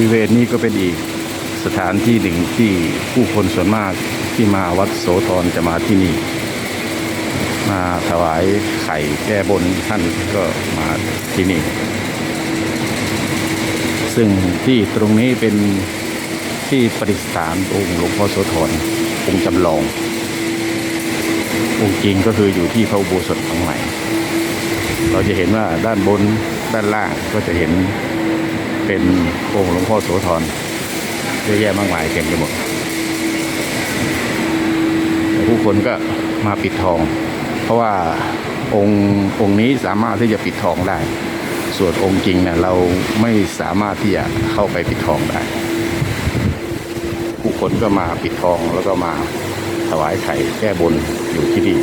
ริเวณนี้ก็เป็นอีกสถานที่หนึ่งที่ผู้คนส่วนมากที่มาวัดโสธรจะมาที่นี่ มาถวายไข่แก้บนท่านก็มาที่นี่ ซึ่งที่ตรงนี้เป็นที่ประดิษฐานองค์หลวงพ่อโสธรองค์จำลององค์จริงก็คืออยู่ที่พระอุโบสถข้างในเราจะเห็นว่าด้านบนด้านล่างก็จะเห็น เป็นองค์หลวงพ่อโสธรเยอะแยะมากมายเต็มไปหมดผู้คนก็มาปิดทอง เพราะว่าองค์องค์นี้สามารถที่จะปิดทองได้ ส่วนองค์จริงเนี่ยเราไม่สามารถที่จะเข้าไปปิดทองได้ ผู้คนก็มาปิดทองแล้วก็มาถวายไข่แก้บนอยู่ที่นี่